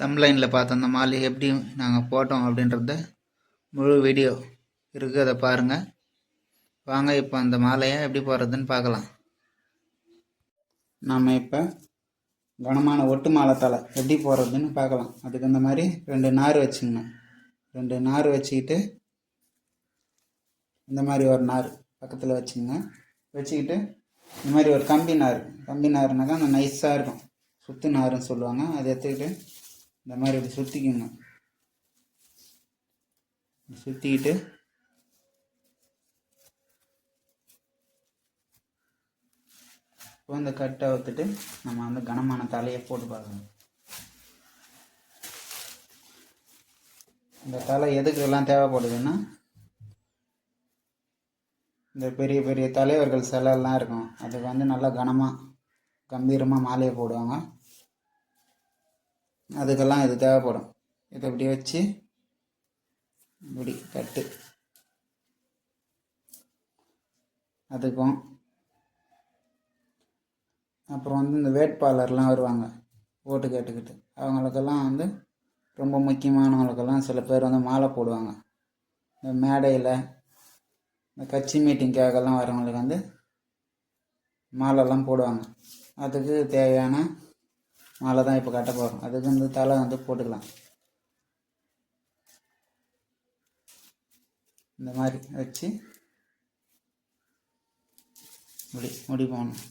தம்ப்லைனில் பார்த்த அந்த மாலை எப்படி நாங்கள் போட்டோம் அப்படின்றத முழு வீடியோ இருக்குது அதை பாருங்கள் வாங்க இப்போ அந்த மாலையை எப்படி போடுறதுன்னு பார்க்கலாம். நாம் இப்போ கனமான ஒட்டு மாலை தலை எப்படி போடுறதுன்னு பார்க்கலாம். அதுக்கு இந்த மாதிரி ரெண்டு நார் வச்சுக்கணும். ரெண்டு நார் வச்சுக்கிட்டு இந்த மாதிரி ஒரு நார் பக்கத்தில் வச்சுங்க வச்சுக்கிட்டு இந்த மாதிரி ஒரு கம்பி நார். கம்பி நார்னாக்கா அந்த நைஸாக இருக்கும். சுத்து நாருன்னு சொல்லுவாங்க. அதை எடுத்துக்கிட்டு இந்த மாதிரி இப்படி சுற்றிக்குங்க சுற்றிக்கிட்டு இப்போ இந்த கட்டை அவுத்துட்டு நம்ம வந்து கனமான தலையை போட்டு பார்க்கணும். இந்த தலை எதுக்கு எல்லாம் தேவைப்படுதுன்னா இந்த பெரிய பெரிய தலைவர்கள் சிலைலாம் இருக்கும். அதுக்கு வந்து நல்லா கனமாக கம்பீரமாக மாலையை போடுவாங்க. அதுக்கெல்லாம் இது தேவைப்படும். இதை இப்படி வச்சு இப்படி கட்டு. அதுக்கும் அப்புறம் வந்து இந்த வேட்பாளர்லாம் வருவாங்க ஓட்டு கேட்டுக்கிட்டு. அவங்களுக்கெல்லாம் வந்து ரொம்ப முக்கியமானவங்களுக்கெல்லாம் சில பேர் வந்து மாலை போடுவாங்க. இந்த மேடையில் இந்த கட்சி மீட்டிங்காகலாம் வரவங்களுக்கு வந்து மாலைலாம் போடுவாங்க. அதுக்கு தேவையான மாலை தான் இப்போ கட்ட போகிறோம் அதுக்கு வந்து தலை வந்து போட்டுக்கலாம். இந்த மாதிரி வச்சு முடி முடி போடணும்.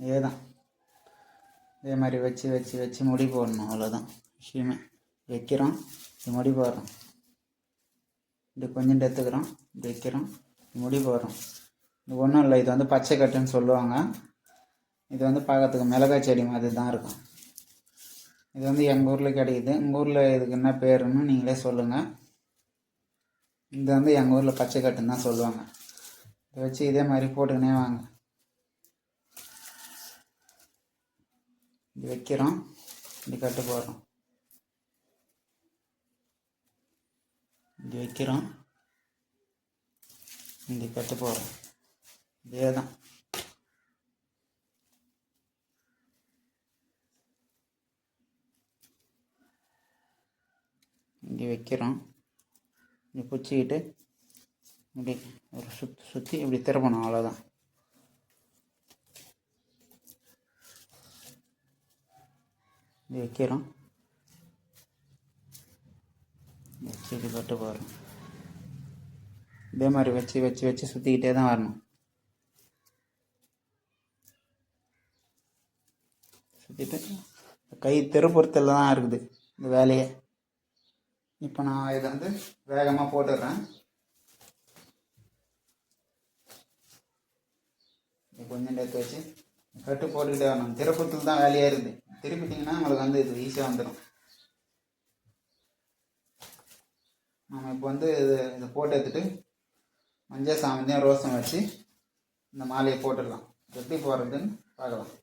இதே தான் இதே மாதிரி வச்சு வச்சு வச்சு முடி போடணும். அவ்வளோதான் விஷயமே. வைக்கிறோம். இது முடி போடுறோம். இப்படி கொஞ்சம் எடுத்துக்கிறோம். இப்படி வைக்கிறோம். முடி போடுறோம். இது ஒன்றும் இல்லை. இது வந்து பச்சை கட்டுன்னு சொல்லுவாங்க. இது வந்து பார்க்கறதுக்கு மிளகாய் செடி மாதிரி தான் இருக்கும். இது வந்து எங்கள் ஊரில் கிடைக்குது. எங்கள் ஊரில் இதுக்கு என்ன பேருன்னு நீங்களே சொல்லுங்கள் இது வந்து எங்கள் ஊரில் பச்சை கட்டுன்னு தான் சொல்லுவாங்க. இதை வச்சு இதே மாதிரி போட்டுக்கினே வாங்க. இது வைக்கிறோம். இப்படி கட்டு போடுறோம். இது வைக்கிறோம். இப்படி கட்டு போடுறோம். இதே தான் இங்கே வைக்கிறோம். இங்கே பிடிச்சிக்கிட்டு இப்படி ஒரு சுற்றி சுற்றி இப்படி திரும்பணும் அவ்வளோதான் இங்கே வைக்கிறோம். வச்சுட்டு பட்டு போகிறோம் இதே மாதிரி வச்சு வச்சு வச்சு சுற்றிக்கிட்டே தான் வரணும். சுற்றிட்டு கை திருப்புறத்தில் தான் இருக்குது இந்த வேலையை. இப்போ நான் இதை வந்து வேகமாக போட்டுடுறேன். கொஞ்சம் எடுத்து வச்சு கட்டு போட்டுக்கிட்டே வரணும். திருப்பத்தில் தான் வேலையாக இருக்குது திருப்பிட்டிங்கன்னா உங்களுக்கு வந்து இது ஈஸியாக வந்துடும் நம்ம இப்போ வந்து இது இதை போட்டு எடுத்துட்டு மஞ்சள் சாமந்தியம் ரோசம் வச்சு இந்த மாலையை போட்டுடலாம். எப்படி போடுறதுன்னு பார்க்கலாம்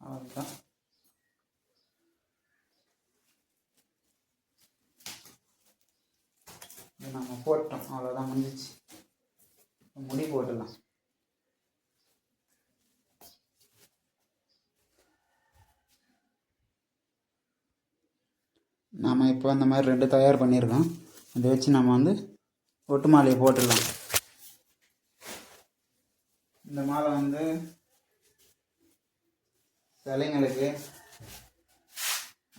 அவ்வளோதான் இது நம்ம போட்டோம். அவ்வளோதான் முடிஞ்சிச்சு. முடி போட்டுடலாம். நாம் இப்போ அந்த மாதிரி ரெண்டு தயார் பண்ணியிருக்கோம். அதை வச்சு நம்ம வந்து ஒட்டு மாலையை போட்டுடலாம். இந்த மாலை வந்து சிலைங்களுக்கு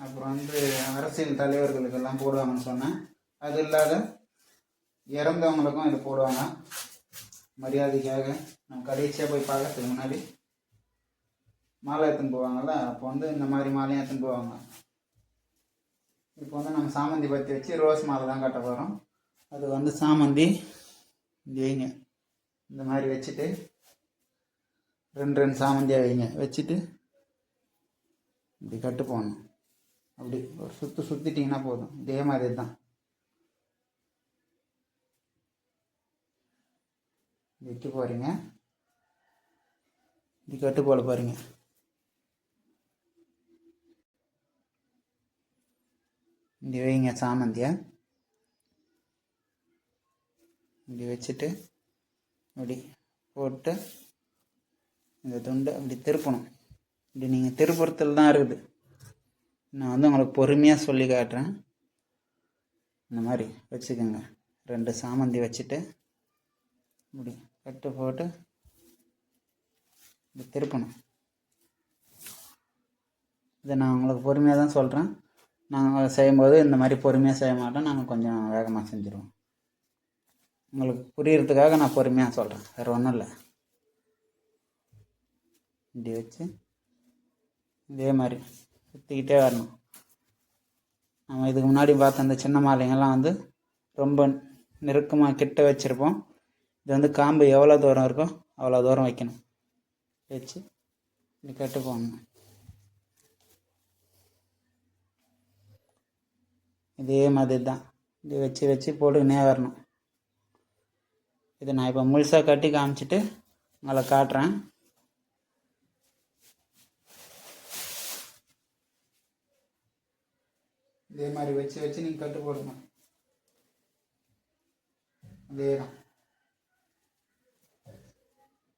அப்புறம் வந்து அரசியல் தலைவர்களுக்கெல்லாம் போடுவாங்கன்னு சொன்னேன். அது இல்லாத இறந்தவங்களுக்கும் இது போடுவாங்க. மரியாதைக்காக. நம்ம கடைசியாக போய் பார்க்கறதுக்கு முன்னாடி மாலை எடுத்துன்னு போவாங்கல்ல? அப்போ வந்து இந்த மாதிரி மாலையும் எடுத்துன்னு போவாங்க. இப்போ வந்து நம்ம சாமந்தி பற்றி வச்சு ரோஸ் மாலை தான் கட்ட போகிறோம் அது வந்து சாமந்தி வைங்க இந்த மாதிரி வச்சுட்டு ரெண்டு ரெண்டு சாமந்தியாக வைங்க. வச்சுட்டு இப்படி கட்டு போகணும் அப்படி ஒரு சுற்று சுற்றிட்டிங்கன்னா போதும். இதே மாதிரி தான். வைக்க போகிறீங்க இப்படி கட்டு போட போகிறீங்க இப்படி வைங்க சாமந்தியை. இப்படி வச்சுட்டு இப்படி போட்டு இந்த துண்டை இப்படி திருப்பணும். இப்படி நீங்கள் திருப்புறத்தில் தான் இருக்குது. நான் வந்து உங்களுக்கு பொறுமையாக சொல்லி காட்டுறேன். இந்த மாதிரி வச்சுக்கோங்க. ரெண்டு சாமந்தி வச்சுட்டு இப்படி கட்டு போட்டு இப்படி திருப்பணும். இதை நான் உங்களுக்கு பொறுமையாக தான் சொல்கிறேன் நாங்கள் செய்யும்போது இந்த மாதிரி பொறுமையாக செய்ய மாட்டோம். நாங்கள் கொஞ்சம் வேகமாக செஞ்சுருவோம். உங்களுக்கு புரியறதுக்காக நான் பொறுமையாக சொல்கிறேன் வேறு ஒன்றும் இல்லை. இப்படி வச்சு இதே மாதிரி சுற்றிக்கிட்டே வரணும். நம்ம இதுக்கு முன்னாடி பார்த்த அந்த சின்ன மாலைங்கள்லாம் வந்து ரொம்ப நெருக்கமாக கிட்ட வச்சுருப்போம். இது வந்து காம்பு எவ்வளோ தூரம் இருக்கோ அவ்வளோ தூரம் வைக்கணும். வச்சு இப்படி கட்டு போடணும். இதே மாதிரி தான் இப்படி வச்சு வச்சு போட்டுக்கினே வரணும். இதை நான் இப்போ முழுசாக கட்டி காமிச்சிட்டு உங்களை காட்டுறேன். இதே மாதிரி வச்சு வச்சு நீங்கள் கட்டு போடணும் அதே தான்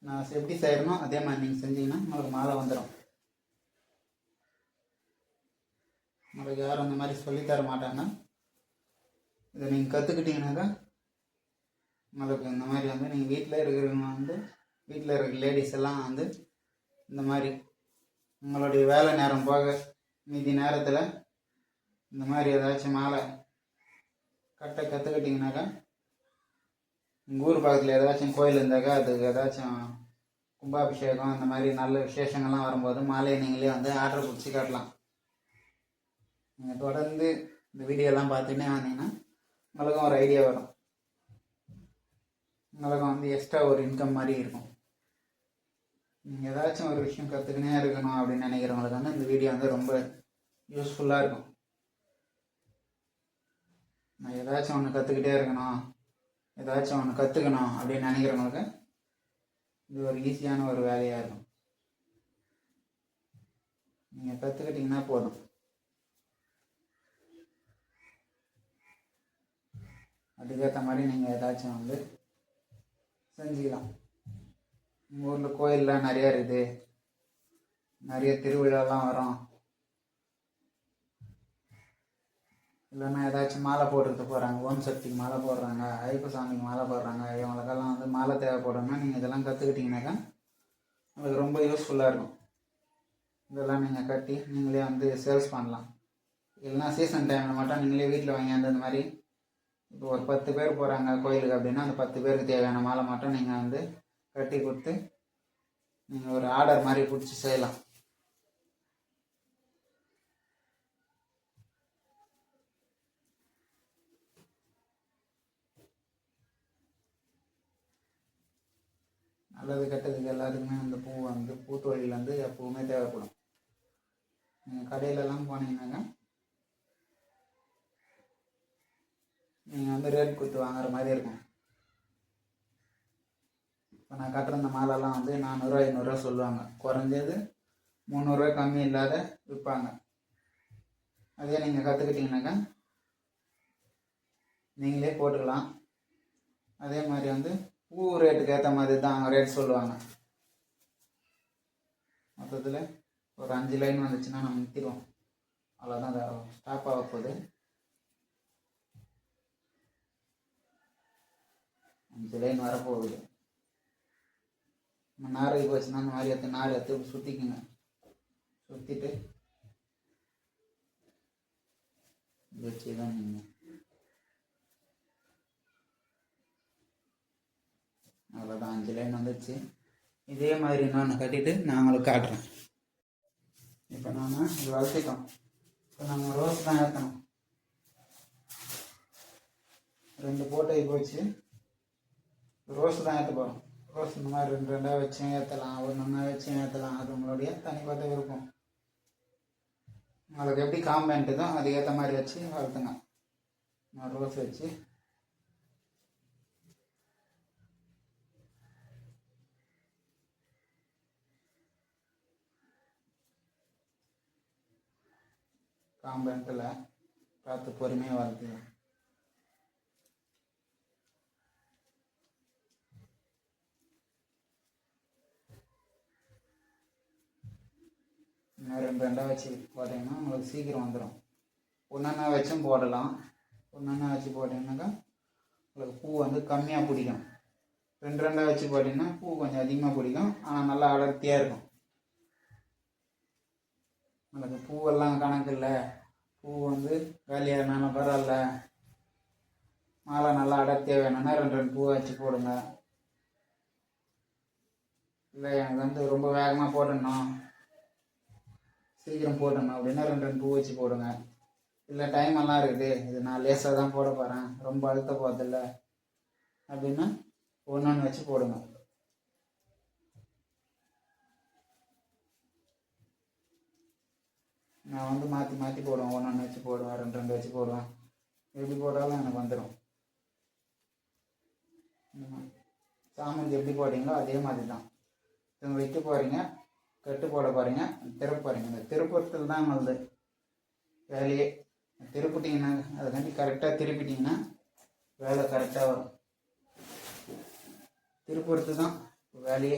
நான் எப்படி செய்கிறனோ அதே மாதிரி நீங்கள் செஞ்சீங்கன்னா உங்களுக்கு மாலை வந்துடும் உங்களுக்கு யாரும் அந்த மாதிரி சொல்லித் தர மாட்டாங்க. இதை நீங்கள் கற்றுக்கிட்டீங்கன்னாக்கா உங்களுக்கு இந்த மாதிரி வந்து நீங்கள் வீட்டில் இருக்கிறவங்க வந்து வீட்டில் இருக்கிற லேடிஸ் எல்லாம் வந்து இந்த மாதிரி உங்களுடைய வேலை நேரம் போக மீதி நேரத்தில் இந்த மாதிரி ஏதாச்சும் மாலை கரெக்டாக கற்றுக்கிட்டிங்கனாக்கா எங்கள் ஊர் பக்கத்தில் ஏதாச்சும் கோயில் இருந்தாக்கா அதுக்கு ஏதாச்சும் கும்பாபிஷேகம் அந்த மாதிரி நல்ல விசேஷங்கள்லாம் வரும்போது மாலையை நீங்களே வந்து ஆர்டர் பிடிச்சி காட்டலாம். நீங்கள் தொடர்ந்து இந்த வீடியோலாம் பார்த்துட்டே வந்தீங்கன்னா உங்களுக்கும் ஒரு ஐடியா வரும். உங்களுக்கும் வந்து எக்ஸ்ட்ரா ஒரு இன்கம் மாதிரி இருக்கும். நீங்கள் ஏதாச்சும் ஒரு விஷயம் கற்றுக்கினே இருக்கணும் அப்படின்னு நினைக்கிறவங்களுக்கு வந்து இந்த வீடியோ வந்து ரொம்ப யூஸ்ஃபுல்லாக இருக்கும். நான் ஏதாச்சும் ஒன்று கற்றுக்கிட்டே இருக்கணும். ஏதாச்சும் ஒன்று கற்றுக்கணும் அப்படின்னு நினைக்கிறவங்களுக்கு இது ஒரு ஈஸியான ஒரு வேலையாக இருக்கும். நீங்கள் கற்றுக்கிட்டிங்கன்னா போதும். அதுக்கேற்ற மாதிரி நீங்கள் ஏதாச்சும் வந்து செஞ்சுக்கலாம். எங்கள் ஊரில் கோயிலெலாம் நிறையா இருக்குது. நிறைய திருவிழாலாம் வரும். இல்லைன்னா ஏதாச்சும் மாலை போட்டுக்கிட்டு போகிறாங்க ஓம் சக்திக்கு மாலை போடுறாங்க. ஐயப்ப சாமிக்கு மாலை போடுறாங்க. இவங்களுக்கெல்லாம் வந்து மாலை தேவைப்படும்னா நீங்கள் இதெல்லாம் கற்றுக்கிட்டிங்கனாக்கா உங்களுக்கு ரொம்ப யூஸ்ஃபுல்லாக இருக்கும். இதெல்லாம் நீங்கள் கட்டி நீங்களே வந்து சேல்ஸ் பண்ணலாம். இல்லைன்னா சீசன் டைமில் மட்டும் நீங்களே வீட்டில் வாங்கியாந்து இந்த மாதிரி இப்போ ஒரு பத்து பேர் போகிறாங்க கோயிலுக்கு அப்படின்னா அந்த பத்து பேருக்கு தேவையான மாலை மட்டும் நீங்கள் வந்து கட்டி கொடுத்து நீங்கள் ஒரு ஆர்டர் மாதிரி பிடிச்சி செய்யலாம். நல்லது கெட்டதுக்கு எல்லாத்துக்குமே அந்த பூ வந்து பூத்தொழில் வந்து எப்பவுமே தேவைப்படும். நீங்கள் கடையிலலாம் போனீங்கன்னாக்கா நீங்கள் வந்து ரேட் கொடுத்து வாங்குற மாதிரி இருக்கும். இப்போ நான் கட்டுற இந்த மாலைலாம் வந்து நானூறுரூவா ஐநூறுரூவா சொல்லுவாங்க. குறைஞ்சது முந்நூறுரூவா கம்மி இல்லாத விற்பாங்க. அதே நீங்கள் கற்றுக்கிட்டிங்கனாக்கா நீங்களே போட்டுக்கலாம். அதே மாதிரி வந்து பூ ரேட்டுக்கு ஏற்ற மாதிரி தான் அவங்க ரேட் சொல்லுவாங்க. மொத்தத்தில் ஒரு அஞ்சு லைன் வந்துச்சுன்னா நம்ம நிறுத்திடுவோம். அவ்வளோதான் ஸ்டாப் ஆக போகுது. அஞ்சு லைன் வரப்போகுது. நம்ம நாரைக்கு போச்சுன்னா அந்த மாதிரி எடுத்து நார் எடுத்து சுற்றிக்குங்க சுற்றிட்டு வச்சு தான் நீங்கள் அவ்வளோதான் அஞ்சு லைன் வந்துச்சு இதே மாதிரி நான் கட்டிட்டு நான் உங்களுக்கு காட்டுறேன். இப்போ நாம் இது வளர்த்திட்டோம். இப்போ நம்ம ரோஸ் தான் ஏற்றணும் ரெண்டு போட்டோ போச்சு. ரோஸ் தான் ஏற்ற போகிறோம் ரோஸ் இந்த மாதிரி ரெண்டு ரெண்டாக வச்சும் ஏற்றலாம் ஒரு ஒன்றா வச்சும் ஏற்றலாம் அது உங்களுடைய தனிப்பட்ட விருப்பம். உங்களுக்கு எப்படி காம்பேண்ட்டுதோ அதுக்கேற்ற மாதிரி வச்சு வளர்த்துங்க. நான் ரோஸ் வச்சு காம்பேண்ட்டில் பார்த்து பொறுமையாக வளர்த்துக்கலாம் இன்னும் ரெண்டு ரெண்டாக வச்சு போட்டிங்கன்னா உங்களுக்கு சீக்கிரம் வந்துடும் ஒன்றா வச்சும் போடலாம். ஒன்றா வச்சு போட்டிங்கனாக்கா உங்களுக்கு பூ வந்து கம்மியாக பிடிக்கும். ரெண்டு ரெண்டாக வச்சு போட்டிங்கன்னா பூ கொஞ்சம் அதிகமாக பிடிக்கும். ஆனால் நல்லா அடர்த்தியாக இருக்கும். எனக்கு பூவெல்லாம் கணக்கு இல்லை பூ வந்து காலியானாலும் பரவாயில்ல மாலை நல்லா அடர்த்தியாக வேணும்னா ரெண்டு ரெண்டு பூ வச்சு போடுங்க. இல்லை எனக்கு வந்து ரொம்ப வேகமாக போடணும். சீக்கிரம் போடணும் அப்படின்னா ரெண்டு ரெண்டு பூ வச்சு போடுங்க. இல்லை டைம் எல்லாம் இருக்குது. இது நான் லேசாக தான் போட போகிறேன் ரொம்ப அழுத்த போகிறதில்ல அப்படின்னா ஒன்று ஒன்று வச்சு போடுங்க. நான் வந்து மாற்றி மாற்றி போடுவேன். ஒன்று ஒன்று வச்சு போடுவேன். ரெண்டு ரெண்டு வச்சு போடுவேன். எப்படி போட்டாலும் எனக்கு வந்துடும் சாமந்தி எப்படி போட்டிங்களோ அதே மாதிரி தான். இவங்க வைக்க போகிறீங்க கட்டு போட போகிறீங்க திருப்ப போகிறீங்க இந்த திருப்பத்தில் தான் உங்களது வேலையே. திருப்பிட்டிங்கன்னா அதுக்காண்டி கரெக்டாக திருப்பிட்டிங்கன்னா வேலை கரெக்டாக வரும். திருப்பூரத்து தான் வேலையே.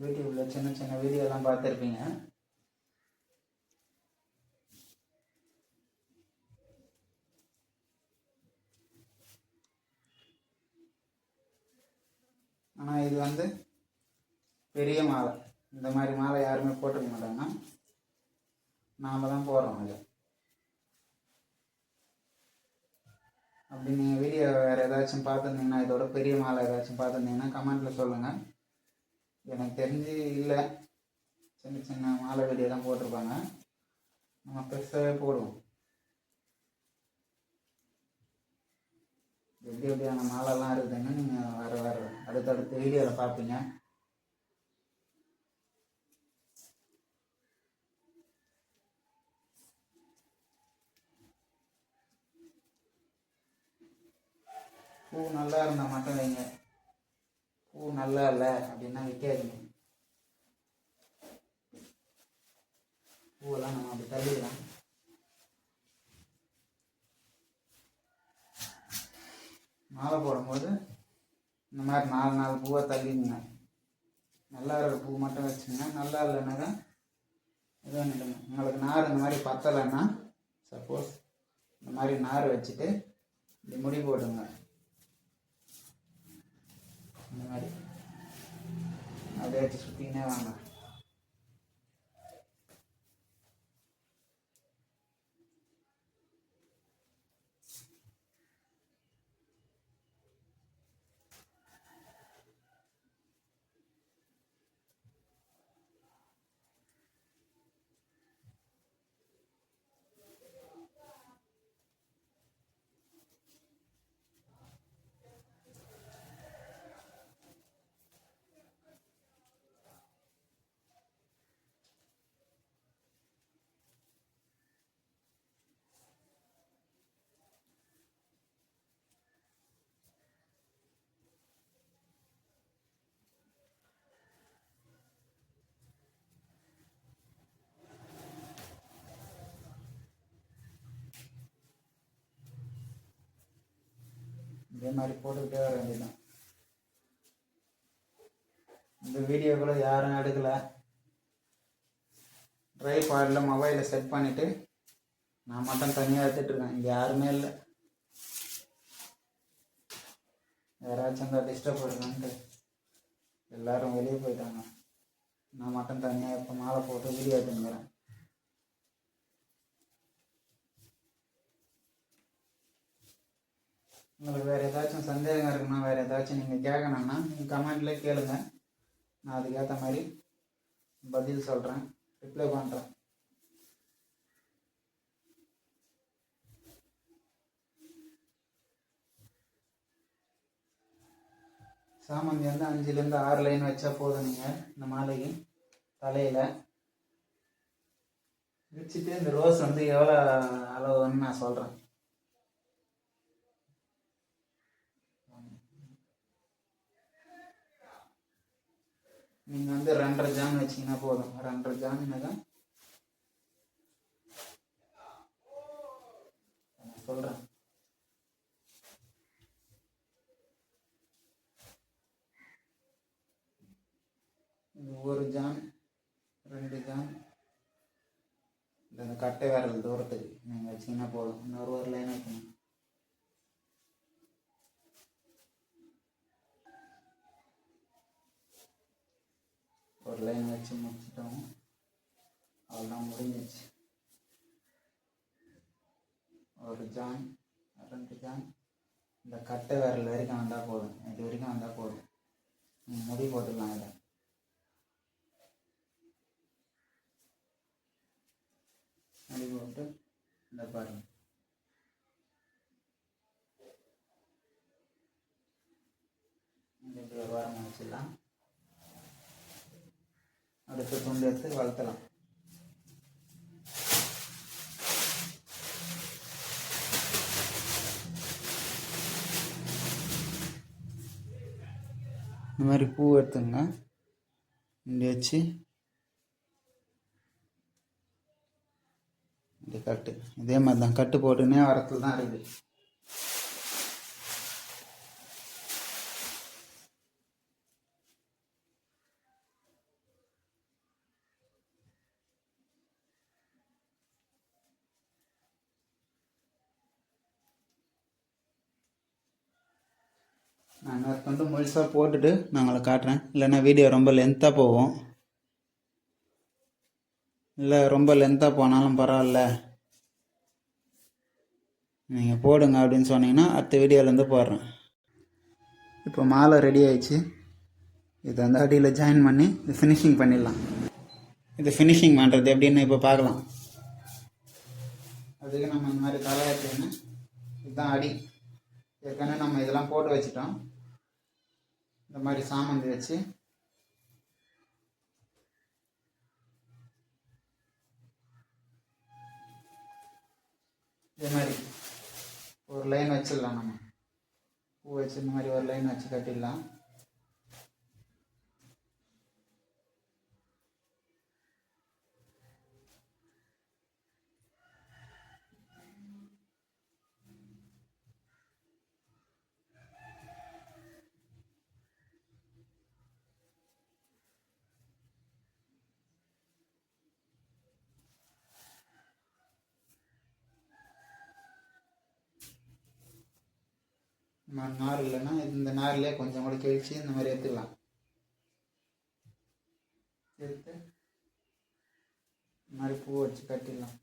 யூடியூப்பில் சின்ன சின்ன வீடியோலாம் பார்த்துருப்பீங்க. ஆனால் இது வந்து பெரிய மாலை. இந்த மாதிரி மாலை யாருமே போட்டுக்க மாட்டாங்க. நாம் தான் போடுறோம் இது அப்படி நீங்கள் வீடியோ வேறு ஏதாச்சும் பார்த்துருந்தீங்கன்னா இதோட பெரிய மாலை ஏதாச்சும் பார்த்துருந்தீங்கன்னா கமெண்ட்டில் சொல்லுங்கள் எனக்கு தெரிஞ்சு இல்லை. சின்ன சின்ன மாலை வீடியோ தான் போட்டிருப்பாங்க. நம்ம பெருசாகவே போடுவோம். எப்படி எப்படியான மாலைலாம் இருக்குதுன்னு நீங்கள் வர வர அடுத்தடுத்த வீடியோவில் பார்ப்பீங்க பூ நல்லா இருந்தால் மட்டும் வைங்க. பூ நல்லா இல்லை அப்படின்னா விற்காதீங்க பூவெல்லாம் நம்ம அப்படி தள்ளிடலாம். மாலை போடும்போது இந்த மாதிரி நாலு நாலு பூவை தள்ளிடுங்க. நல்லா இருக்கிற பூ மட்டும் வச்சுங்க. நல்லா இல்லைன்னா இது பண்ணிடுங்க உங்களுக்கு நார் இந்த மாதிரி பத்தலைன்னா சப்போஸ் இந்த மாதிரி நார் வச்சுட்டு இப்படி முடி போடுங்க இந்த மாதிரி அதை வச்சு சுற்றிக்கினே வாங்க இதே மாதிரி போட்டுக்கிட்டே வர வேண்டியதுதான். இந்த வீடியோ கூட யாரும் எடுக்கலை. ட்ரை பாடில் மொபைலில் செட் பண்ணிவிட்டு நான் மட்டும் தனியாக எடுத்துகிட்ருக்கேன் இங்கே யாருமே இல்லை. யாராச்சும் இருந்தால் டிஸ்டர்ப் பண்ணுறான்ட்டு எல்லாரும் வெளியே போயிட்டாங்க. நான் மட்டும் தனியாக இப்போ மாலை போட்டு வீடியோ எடுத்துங்கிறேன் உங்களுக்கு வேறு ஏதாச்சும் சந்தேகம் இருக்குன்னா வேறு ஏதாச்சும் நீங்கள் கேட்கணுன்னா நீங்கள் கமெண்ட்லேயே கேளுங்க. நான் அதுக்கேற்ற மாதிரி பதில் சொல்கிறேன் ரிப்ளை பண்ணுறேன் சாமந்தி வந்து அஞ்சுலேருந்து ஆறு லைன் வச்சா போதும் நீங்கள் இந்த மாலைக்கு. தலையில். வச்சுட்டு இந்த ரோஸ் வந்து எவ்வளோ அளவுன்னு நான் சொல்கிறேன் நீங்கள் வந்து ரெண்டரை ஜான் வச்சிங்கன்னா போதும். ரெண்டரை ஜான்னாக்கா தான் சொல்கிறேன் இது ஒரு ஜான் ரெண்டு ஜான். இந்த கட்டை விரல் தூரத்துக்கு. நீங்கள் வச்சிங்கன்னா போதும். இன்னொரு ஒரு லைன் வைக்கணும் ஒரு லைன் வச்சு முடிச்சிட்டோம். அதெல்லாம் முடிஞ்சிச்சு ஒரு ஜான் ரெண்டு ஜான் இந்த கட்டை விரல் வரைக்கும் வந்தால் போதும். இது வரைக்கும் வந்தால் போதும். முடி போட்டுக்கலாம் இதை. முடி போட்டு இந்த பாருங்க. இந்த இப்படி ஒரு வாரம் வச்சிடலாம். அடுத்த துண்டு எடுத்து வளர்த்தலாம் இந்த மாதிரி பூ எடுத்துங்க இப்படி வச்சு. இப்படி கட்டு. இதே மாதிரி தான் கட்டு போட்டுனே வரத்துல தான் இருக்குது நான் இன்னொரு துண்டு முழுசாக போட்டுட்டு நான் உங்களை காட்டுறேன். இல்லைன்னா வீடியோ ரொம்ப லென்த்தாக போவோம் இல்லை ரொம்ப லென்த்தாக போனாலும் பரவாயில்ல. நீங்கள் போடுங்க அப்படின்னு சொன்னீங்கன்னா அடுத்த வீடியோலேருந்து போடுறேன். இப்போ மாலை ரெடி ஆயிடுச்சு. இதை அந்த அடியில் ஜாயின் பண்ணி இது ஃபினிஷிங் பண்ணிடலாம். இது ஃபினிஷிங் பண்ணுறது எப்படின்னு இப்போ பார்க்கலாம். அதுக்கு நம்ம இந்த மாதிரி தலையாட்டுன்னு இதுதான் அடி. ஏற்கனவே நம்ம இதெல்லாம் போட்டு வச்சுட்டோம். இந்த மாதிரி சாமந்தி வச்சு. இதே மாதிரி ஒரு லைன் வச்சிடலாம் நம்ம. பூ வச்சு இந்த மாதிரி ஒரு லைன் வச்சு கட்டிடலாம். நார் இல்லைன்னா இந்த நார்லேயே கொஞ்சம் கூட கழிச்சு இந்த மாதிரி எடுத்துக்கலாம். எடுத்து இந்த மாதிரி பூ வச்சு கட்டிடலாம்.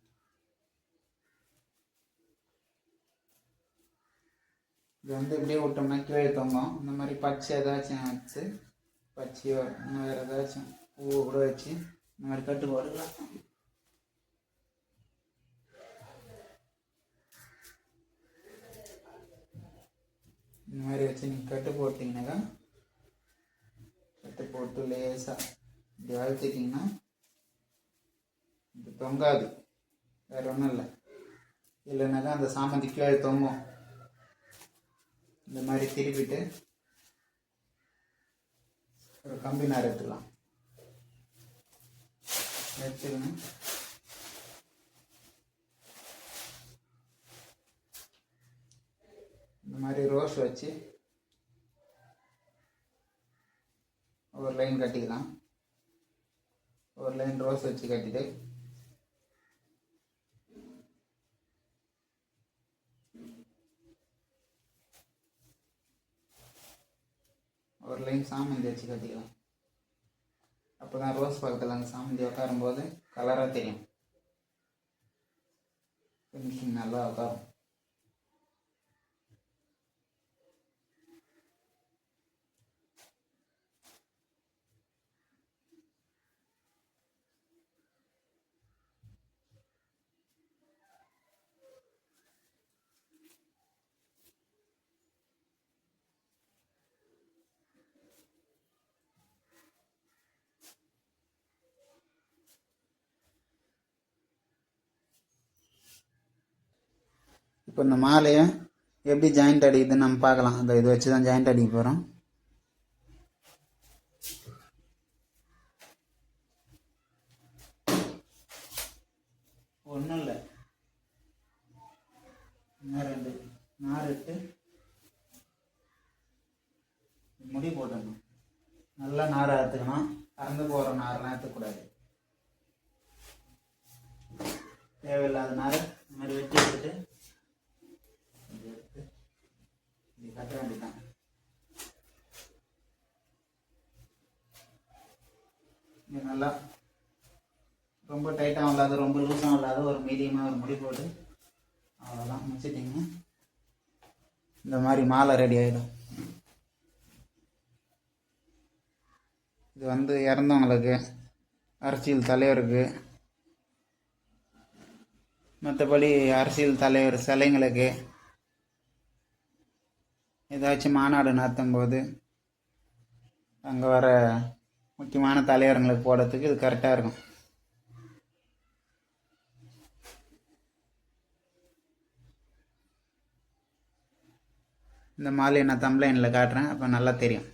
இது வந்து இப்படியே விட்டோம்னா கீழே தொங்கும். இந்த மாதிரி பச்சை ஏதாச்சும் வச்சு பச்சையோ வேறு ஏதாச்சும் பூவை கூட வச்சு இந்த மாதிரி கட்டு போடலாம் இந்த மாதிரி வச்சு நீங்கள் கட்டு போட்டிங்கனாக்கா கட்டு போட்டு லேசாக இப்படி வளர்த்துக்கிங்கன்னா இது தொங்காது. வேறு ஒன்றும் இல்லை. இல்லைனாக்கா அந்த சாமந்தி கீழே தொங்கும். இந்த மாதிரி திருப்பிட்டு ஒரு கம்பி நார் எடுத்துக்கலாம். எடுத்துக்கணும் இந்த மாதிரி ரோஸ் வச்சு ஒரு லைன் கட்டிக்கலாம். ஒரு லைன் ரோஸ் வச்சு கட்டிட்டு ஒரு லைன் சாமந்தி வச்சு கட்டிக்கலாம். அப்போ தான் ரோஸ் பக்கத்தில் அந்த சாமந்தி உட்காரும்போது கலராக தெரியும். ஃபினிஷிங் நல்லா உட்காரும். இப்போ இந்த மாலையை எப்படி ஜாயிண்ட் அடிக்குதுன்னு நம்ம பார்க்கலாம். அந்த இதை வச்சு தான் ஜாயிண்ட் அடிக்க போகிறோம் ஒன்றும் இல்லை. ரெண்டு. நார் இட்டு முடி போட்டுடணும். நல்லா நார் அறுத்துக்கணும். அறந்து போகிற நாரெலாம் எடுத்துக்கூடாது. தேவையில்லாத நாரை இந்த மாதிரி வெட்டி எடுத்துட்டு இப்படி எடுத்து கட்ட வேண்டியதான் இது நல்லா ரொம்ப டைட்டாகவும் இல்லாத ரொம்ப லூஸாகவும் இல்லாத ஒரு மீடியமாக ஒரு முடி போட்டு அவ்வளோதான் முடிச்சிட்டிங்க. இந்த மாதிரி மாலை ரெடி ஆகிடும் இது வந்து இறந்தவங்களுக்கு அரசியல் தலைவருக்கு மற்றபடி அரசியல் தலைவர் சிலைங்களுக்கு ஏதாச்சும் மாநாடு நடத்தும் போது அங்கே வர முக்கியமான தலைவர்களுக்கு போடுறதுக்கு இது கரெக்டாக இருக்கும். இந்த மாலை நான் தம்ப்ளைனில் காட்டுறேன் அப்போ நல்லா தெரியும்.